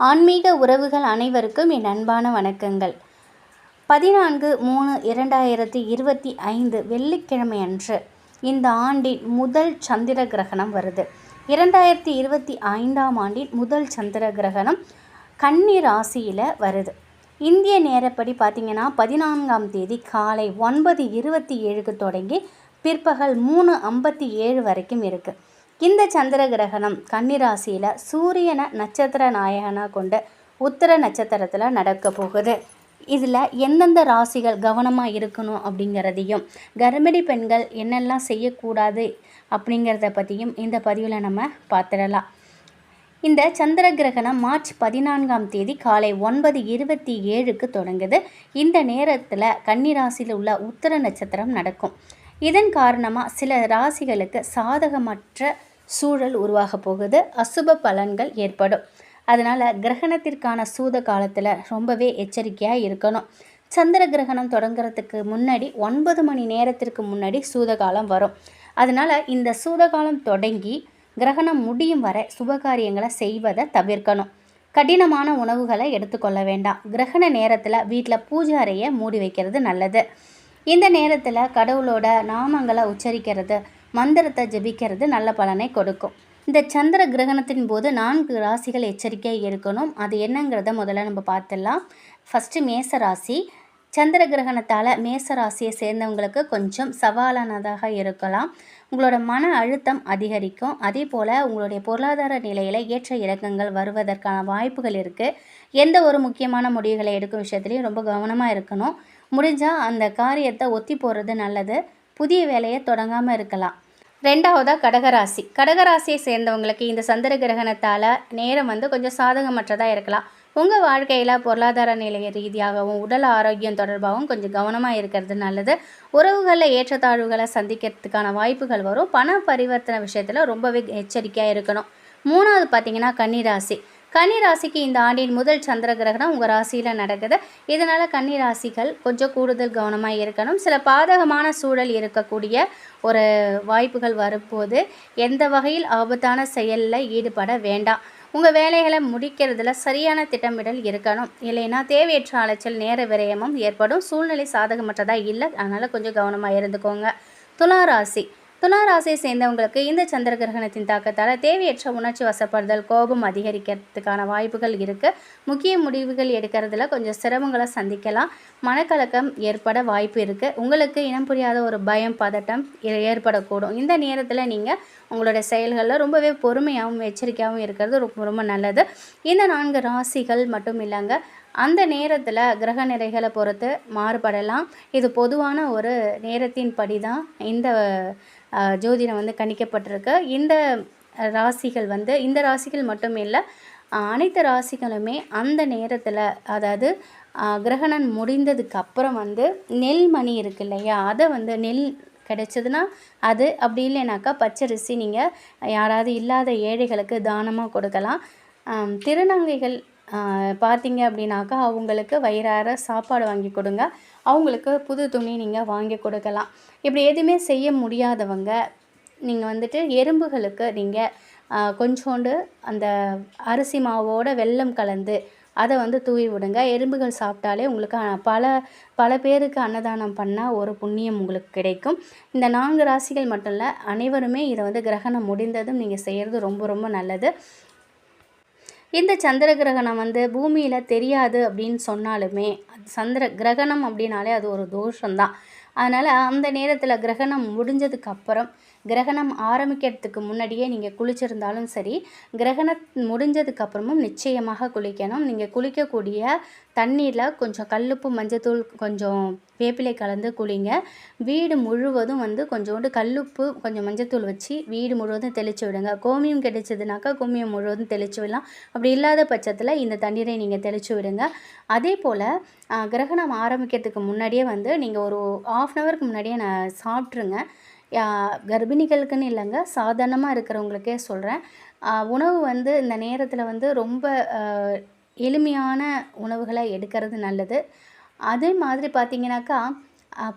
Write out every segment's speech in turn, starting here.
ஆன்மீக உறவுகள் அனைவருக்கும் என் அன்பான வணக்கங்கள். பதினான்கு மூணு இரண்டாயிரத்தி இருபத்தி ஐந்து வெள்ளிக்கிழமை அன்று இந்த ஆண்டின் முதல் சந்திர கிரகணம் வருது. இரண்டாயிரத்தி இருபத்தி ஐந்தாம் ஆண்டின் முதல் சந்திர கிரகணம் கன்னி ராசியில் வருது. இந்திய நேரப்படி பார்த்திங்கன்னா பதினான்காம் தேதி காலை ஒன்பது இருபத்தி ஏழுக்கு தொடங்கி பிற்பகல் மூணு ஐம்பத்தி ஏழு வரைக்கும் இருக்குது இந்த சந்திர கிரகணம் கன்னிராசியில் சூரியனை நட்சத்திர நாயகனாக கொண்ட உத்தர நட்சத்திரத்தில் நடக்க போகுது. இதில் எந்தெந்த ராசிகள் கவனமாக இருக்கணும் அப்படிங்கிறதையும் கர்ப்பிணி பெண்கள் என்னெல்லாம் செய்யக்கூடாது அப்படிங்கிறத பற்றியும் இந்த பதிவில் நம்ம பார்த்துடலாம் இந்த சந்திர கிரகணம் மார்ச் பதினான்காம் தேதி காலை ஒன்பது இருபத்தி ஏழுக்கு தொடங்குது. இந்த நேரத்தில் கன்னிராசியில் உள்ள உத்தர நட்சத்திரம் நடக்கும். இதன் காரணமாக சில ராசிகளுக்கு சாதகமற்ற சூழல் உருவாக போகுது அசுப பலன்கள் ஏற்படும். அதனால் கிரகணத்திற்கான சூத காலத்தில் ரொம்பவே எச்சரிக்கையாக இருக்கணும். சந்திர கிரகணம் தொடங்குறதுக்கு முன்னாடி ஒன்பது மணி நேரத்திற்கு முன்னாடி சூத காலம் வரும். அதனால் இந்த சூத காலம் தொடங்கி கிரகணம் முடியும் வரை சுபகாரியங்களை செய்வதை தவிர்க்கணும். கடினமான உணவுகளை எடுத்துக்கொள்ள வேண்டாம். கிரகண நேரத்தில் வீட்டில் பூஜை அறையை மூடி வைக்கிறது நல்லது. இந்த நேரத்தில் கடவுளோட நாமங்களை உச்சரிக்கிறது மந்திரத்தை ஜெபிக்கிறது நல்ல பலனை கொடுக்கும். இந்த சந்திர கிரகணத்தின் போது நான்கு ராசிகள் எச்சரிக்கையாக இருக்கணும். அது என்னங்கிறத முதல்ல நம்ம பார்த்துடலாம். ஃபஸ்ட்டு மேச ராசி. சந்திர கிரகணத்தால் மேச ராசியை சேர்ந்தவங்களுக்கு கொஞ்சம் சவாலானதாக இருக்கலாம். உங்களோட மன அழுத்தம் அதிகரிக்கும். அதே போல் உங்களுடைய பொருளாதார நிலையில் ஏற்ற இறக்கங்கள் வருவதற்கான வாய்ப்புகள் இருக்குது எந்த ஒரு முக்கியமான முடிவுகளை எடுக்கும் விஷயத்துலையும் ரொம்ப கவனமாக இருக்கணும். முடிஞ்சால் அந்த காரியத்தை ஒத்தி போடுறது நல்லது. புதிய வேலையை தொடங்காமல் இருக்கலாம். ரெண்டாவதாக கடகராசி. கடகராசியை சேர்ந்தவங்களுக்கு இந்த சந்திர கிரகணத்தால் நேரம் வந்து கொஞ்சம் சாதகமற்றதாக இருக்கலாம். உங்கள் வாழ்க்கையில் பொருளாதார நிலை ரீதியாகவும் உடல் ஆரோக்கியம் தொடர்பாகவும் கொஞ்சம் கவனமாக இருக்கிறது நல்லது. உறவுகளில் ஏற்றத்தாழ்வுகளை சந்திக்கிறதுக்கான வாய்ப்புகள் வரும். பண பரிவர்த்தனை விஷயத்தில் ரொம்பவே எச்சரிக்கையாக இருக்கணும். மூணாவது பார்த்தீங்கன்னா கன்னிராசி. கன்னி ராசிக்கு இந்த ஆண்டின் முதல் சந்திர கிரகணம் உங்கள் ராசியில் நடக்குது. இதனால் கன்னி ராசிகள் கொஞ்சம் கூடுதல் கவனமாக இருக்கணும். சில பாதகமான சூழல் இருக்கக்கூடிய ஒரு வாய்ப்புகள் வரும்போது எந்த வகையில் ஆபத்தான செயலில் ஈடுபட வேண்டாம். உங்கள் வேலைகளை முடிக்கிறதுல சரியான திட்டமிடல் இருக்கணும். இல்லைன்னா தேவையற்ற அலைச்சல் நேர விரயமும் ஏற்படும். சூழ்நிலை சாதகமற்றதாக இல்லை. அதனால் கொஞ்சம் கவனமாக இருந்துக்கோங்க. துலா ராசி. துலா ராசியை சேர்ந்தவங்களுக்கு இந்த சந்திர கிரகணத்தின் தாக்கத்தால் தேவையற்ற உணர்ச்சி வசப்படுதல் கோபம் அதிகரிக்கிறதுக்கான வாய்ப்புகள் இருக்குது முக்கிய முடிவுகள் எடுக்கிறதுல கொஞ்சம் சிரமங்களை சந்திக்கலாம். மனக்கலக்கம் ஏற்பட வாய்ப்பு இருக்குது உங்களுக்கு இனம் புரியாத ஒரு பயம் பதட்டம் ஏற்படக்கூடும். இந்த நேரத்தில் நீங்கள் உங்களோட செயல்களில் ரொம்பவே பொறுமையாகவும் எச்சரிக்கையாகவும் இருக்கிறது ரொம்ப ரொம்ப நல்லது. இந்த நான்கு ராசிகள் மட்டும் இல்லைங்க. அந்த நேரத்தில் கிரக நிறைகளை பொறுத்து மாறுபடலாம். இது பொதுவான ஒரு நேரத்தின் படி தான் இந்த ஜோதிடம் வந்து கணிக்கப்பட்டிருக்கு. இந்த ராசிகள் வந்து இந்த ராசிகள் மட்டும் இல்லை அனைத்து ராசிகளுமே அந்த நேரத்தில் அதாவது கிரகணம் முடிந்ததுக்கு அப்புறம் வந்து நெல் மணி இருக்கு இல்லையா? அதை வந்து நெல் கிடைச்சதுன்னா அது அப்படி இல்லைனாக்கா பச்சரிசி நீங்கள் யாராவது இல்லாத ஏழைகளுக்கு தானமாக கொடுக்கலாம். திருநங்கைகள் பார்த்தீங்க அப்படின்னாக்கா அவங்களுக்கு வயிறார சாப்பாடு வாங்கி கொடுங்க. அவங்களுக்கு புது துணி நீங்கள் வாங்கி கொடுக்கலாம். இப்படி எதுவுமே செய்ய முடியாதவங்க நீங்கள் வந்துட்டு எறும்புகளுக்கு நீங்கள் கொஞ்சோண்டு அந்த அரிசி மாவோட வெல்லம் கலந்து அதை வந்து தூவி விடுங்க. எறும்புகள் சாப்பிட்டாலே உங்களுக்கு பல பல பேருக்கு அன்னதானம் பண்ணால் ஒரு புண்ணியம் உங்களுக்கு கிடைக்கும். இந்த நான்கு ராசிகள் மட்டும் இல்லை அனைவருமே இதை வந்து கிரகணம் முடிந்ததும் நீங்கள் செய்கிறது ரொம்ப ரொம்ப நல்லது. இந்த சந்திர கிரகணம் வந்து பூமியில் தெரியாது அப்படின்னு சொன்னாலுமே சந்திர கிரகணம் அப்படின்னாலே அது ஒரு தோஷம்தான். அதனால் அந்த நேரத்தில் கிரகணம் முடிஞ்சதுக்கு அப்புறம் கிரகணம் ஆரம்பிக்கிறதுக்கு முன்னாடியே நீங்கள் குளிச்சிருந்தாலும் சரி கிரகணம் முடிஞ்சதுக்கப்புறமும் நிச்சயமாக குளிக்கணும். நீங்கள் குளிக்கக்கூடிய தண்ணீரில் கொஞ்சம் கல்லுப்பு மஞ்சத்தூள் கொஞ்சம் வேப்பிலை கலந்து குளிங்க. வீடு முழுவதும் வந்து கொஞ்சோண்டு கல்லுப்பு கொஞ்சம் மஞ்சத்தூள் வச்சு வீடு முழுவதும் தெளித்து விடுங்க. கோமியம் கிடைச்சதுனாக்கா கோமியம் முழுவதும் தெளித்து விடலாம். அப்படி இல்லாத பட்சத்தில் இந்த தண்ணீரை நீங்கள் தெளித்து விடுங்க. அதே போல் கிரகணம் ஆரம்பிக்கிறதுக்கு முன்னாடியே வந்து நீங்கள் ஒரு ஆஃப் அன் ஹவருக்கு முன்னாடியே நான் சாப்பிட்ருங்க கர்ப்பிணிகளுக்குன்னு இல்லைங்க. சாதாரணமாக இருக்கிறவங்களுக்கே சொல்கிறேன் உணவு வந்து இந்த நேரத்தில் வந்து ரொம்ப எளிமையான உணவுகளை எடுக்கிறது நல்லது. அதே மாதிரி பார்த்திங்கனாக்கா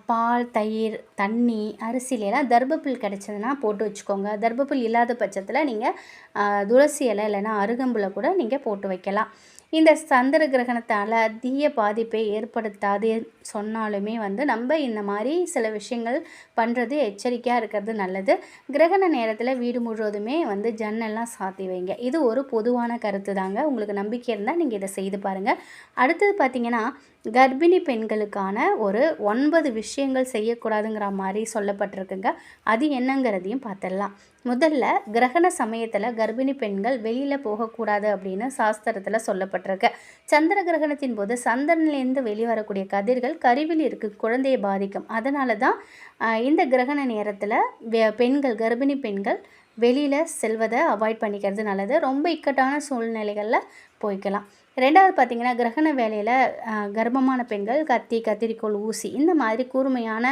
பால் தயிர் தண்ணி அரிசியில எல்லாம் தர்பப்புல் கிடைச்சதுன்னா போட்டு வச்சுக்கோங்க. தர்பப்புல் இல்லாத பட்சத்தில் நீங்கள் துளசி இலை இல்லைன்னா அருகம்புலை கூட நீங்கள் போட்டு வைக்கலாம். இந்த சந்திர கிரகணத்தால் தீய பாதிப்பை ஏற்படுத்தாது சொன்னாலுமே வந்து நம்ம இந்த மாதிரி சில விஷயங்கள் பண்ணுறது எச்சரிக்கையாக இருக்கிறது நல்லது. கிரகண நேரத்தில் வீடு முழுவதுமே வந்து ஜன்னல்லாம் சாத்தி வைங்க. இது ஒரு பொதுவான கருத்து தாங்க உங்களுக்கு நம்பிக்கை இருந்தால் நீங்கள் இதை செய்து பாருங்கள் அடுத்தது பார்த்தீங்கன்னா கர்ப்பிணி பெண்களுக்கான ஒரு ஒன்பது விஷயங்கள் செய்யக்கூடாதுங்கிற மாதிரி சொல்லப்பட்டிருக்குங்க. அது என்னங்கிறதையும் பார்த்துடலாம். முதல்ல கிரகண சமயத்தில் கர்ப்பிணி பெண்கள் வெளியில் போகக்கூடாது அப்படின்னு சாஸ்திரத்தில் சொல்லப்பட்டிருக்கு. சந்திர கிரகணத்தின் போது சந்திரனிலேருந்து வெளிவரக்கூடிய கதிர்கள் கருவில் இருக்கு குழந்தையை பாதிக்கும். அதனால தான் இந்த கிரகண நேரத்தில் பெண்கள் கர்ப்பிணி பெண்கள் வெளியில் செல்வதை அவாய்ட் பண்ணிக்கிறது நல்லது ரொம்ப இக்கட்டான சூழ்நிலைகளில் போய்க்கலாம். ரெண்டாவது பார்த்திங்கன்னா கிரகண வேலையில் கர்ப்பமான பெண்கள் கத்தி கத்திரிக்கோள் ஊசி இந்த மாதிரி கூர்மையான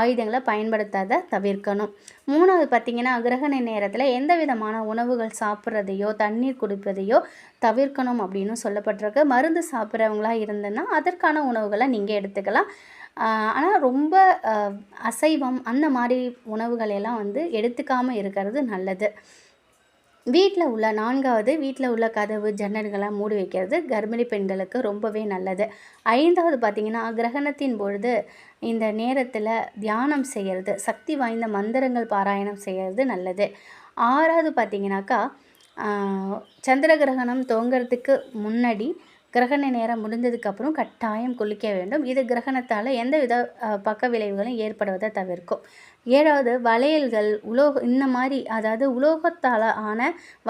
ஆயுதங்களை பயன்படுத்தாத தவிர்க்கணும். மூணாவது பார்த்தீங்கன்னா கிரகண நேரத்தில் எந்த விதமான உணவுகள் சாப்பிட்றதையோ தண்ணீர் குடிப்பதையோ தவிர்க்கணும் அப்படின்னு சொல்லப்பட்டிருக்கு. மருந்து சாப்பிட்றவங்களா இருந்ததுன்னா அதற்கான உணவுகளை நீங்கள் எடுத்துக்கலாம். ஆனால் ரொம்ப அசைவம் அந்த மாதிரி உணவுகள் எல்லாம் வந்து எடுத்துக்காமல் இருக்கிறது நல்லது. வீட்டில் உள்ள நான்காவது வீட்டில் உள்ள கதவு ஜன்னல்களை மூடி வைக்கிறது கர்ப்பிணி பெண்களுக்கு ரொம்பவே நல்லது. ஐந்தாவது பார்த்திங்கன்னா கிரகணத்தின் பொழுது இந்த நேரத்தில் தியானம் செய்கிறது சக்தி வாய்ந்த மந்திரங்கள் பாராயணம் செய்கிறது நல்லது. ஆறாவது பார்த்திங்கனாக்கா சந்திர கிரகணம் துவங்கிறதுக்கு முன்னாடி கிரகண நேரம் முடிஞ்சதுக்கப்புறம் கட்டாயம் குளிக்க வேண்டும். இது கிரகணத்தால் எந்த வித பக்க விளைவுகளும் ஏற்படுவதை தவிர்க்கும். ஏழாவது வளையல்கள் உலோக இந்த மாதிரி அதாவது உலோகத்தால் ஆன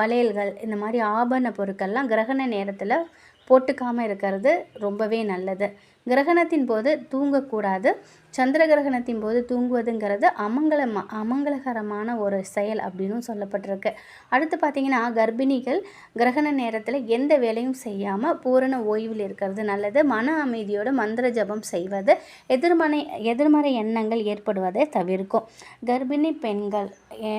வளையல்கள் இந்த மாதிரி ஆபரண பொருட்கள்லாம் கிரகண நேரத்தில் போட்டுக்காமல் இருக்கிறது ரொம்பவே நல்லது. கிரகணத்தின் போது தூங்கக்கூடாது. சந்திர கிரகணத்தின் போது தூங்குவதுங்கிறது அமங்கல அமங்கலகரமான ஒரு செயல் அப்படின்னு சொல்லப்பட்டிருக்கு. அடுத்து பார்த்தீங்கன்னா கர்ப்பிணிகள் கிரகண நேரத்தில் எந்த வேலையும் செய்யாமல் பூரண ஓய்வில் இருக்கிறது நல்லது. மன அமைதியோடு மந்திர ஜபம் செய்வது எதிர்மறை எதிர்மறை எண்ணங்கள் ஏற்படுவதை தவிர்க்கும். கர்ப்பிணி பெண்கள்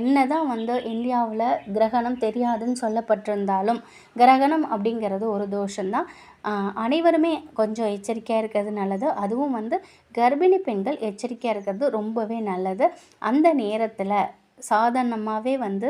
என்ன தான் வந்து இந்தியாவில் கிரகணம் தெரியாதுன்னு சொல்லப்பட்டிருந்தாலும் கிரகணம் அப்படிங்கிறது ஒரு தோஷம்தான். ஆஹ் அனைவருமே கொஞ்சம் எச்சரிக்கையாக இருக்கிறது நல்லது. அதுவும் வந்து கர்ப்பிணி பெண்கள் எச்சரிக்கையாக இருக்கிறது ரொம்பவே நல்லது. அந்த நேரத்தில் சாதாரணமாகவே வந்து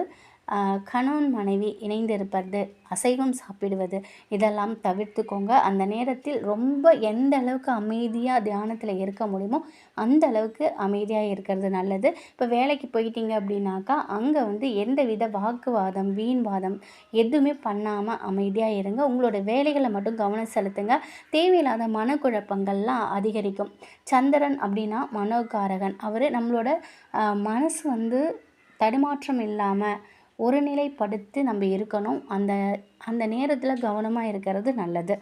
கணவன் மனைவி இணைந்திருப்பது அசைவம் சாப்பிடுவது இதெல்லாம் தவிர்த்துக்கோங்க. அந்த நேரத்தில் ரொம்ப எந்த அளவுக்கு அமைதியாக தியானத்தில் இருக்க முடியுமோ அந்த அளவுக்கு அமைதியாக இருக்கிறது நல்லது. இப்போ வேலைக்கு போயிட்டீங்க அப்படின்னாக்கா அங்கே வந்து எந்த வித வாக்குவாதம் வீண்வாதம் எதுவுமே பண்ணாமல் அமைதியாக இருங்க. உங்களோட வேலைகளை மட்டும் கவனம் செலுத்துங்க. தேவையில்லாத மனக்குழப்பங்கள்லாம் அதிகரிக்கும். சந்திரன் அப்படின்னா மனோகாரகன். அவர் நம்மளோட மனசு வந்து தடுமாற்றம் இல்லாமல் ஒருநிலைப்படுத்தி நம்ம இருக்கணும். அந்த அந்த நேரத்தில் கவனமாக இருக்கிறது நல்லது.